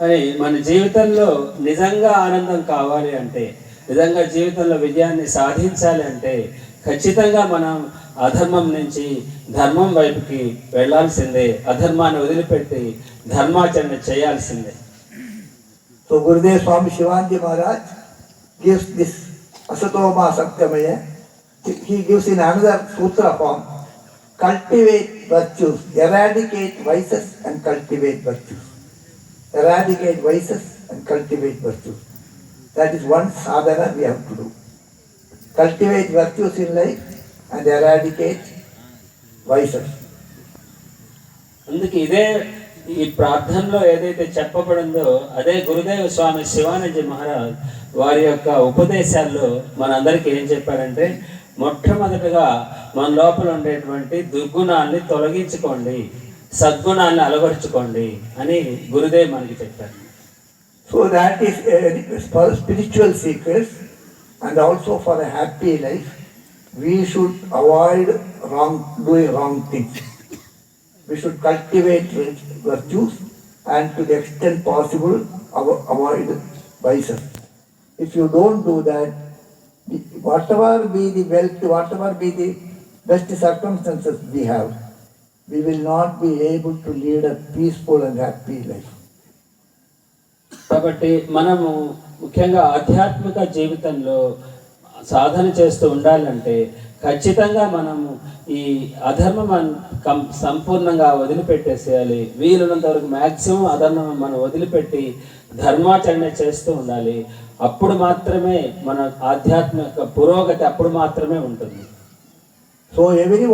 అని మన జీవితంలో నిజంగా ఆనందం కావాలి అంటే నిజంగా జీవితంలో విజయాన్ని సాధించాలి అంటే ఖచ్చితంగా మనం అధర్మం నుంచి ధర్మం వైపుకి వెళ్ళాల్సిందే అధర్మాన్ని వదిలిపెట్టి ధర్మాచరణ చేయాల్సిందే. So Gurudev Swami Shivaji Maharaj gives this అసతోమా Satyamayya he gives in another sutra form cultivate virtues, eradicate vices and cultivate virtues. Eradicate vices and cultivate virtues. That is one sadhana we have to do. Cultivate virtues in life and eradicate vices. అందుకే ఇదే ఈ ప్రార్థనలో ఏదైతే చెప్పబడిందో అదే గురుదేవ స్వామి శివానంద మహారాజ్ వారి యొక్క ఉపదేశాల్లో మనందరికీ ఏం చెప్పారంటే మొట్టమొదటిగా మన లోపల ఉండేటువంటి దుర్గుణాన్ని తొలగించుకోండి సద్గుణాన్ని అలవరుచుకోండి అని గురుదేవ్ మనకి చెప్పారు. So that is for spiritual secrets and also for happy life we should avoid wrong do wrong things we should cultivate virtues and to the extent possible avoid vices if you don't do that whatever be the wealth whatever be the best circumstances we have we will not be able to lead a peaceful and happy life కాబట్టి మనము ముఖ్యంగా ఆధ్యాత్మిక జీవితంలో సాధన చేస్తూ ఉండాలంటే ఖచ్చితంగా మనము ఈ అధర్మం సంపూర్ణంగా వదిలిపెట్టేసేయాలి వీలున్నంత వరకు మ్యాక్సిమం అధర్మం మనం వదిలిపెట్టి ధర్మాచరణ చేస్తూ ఉండాలి అప్పుడు మాత్రమే మన ఆధ్యాత్మిక పురోగతి అప్పుడు మాత్రమే ఉంటుంది. సో ఎవరి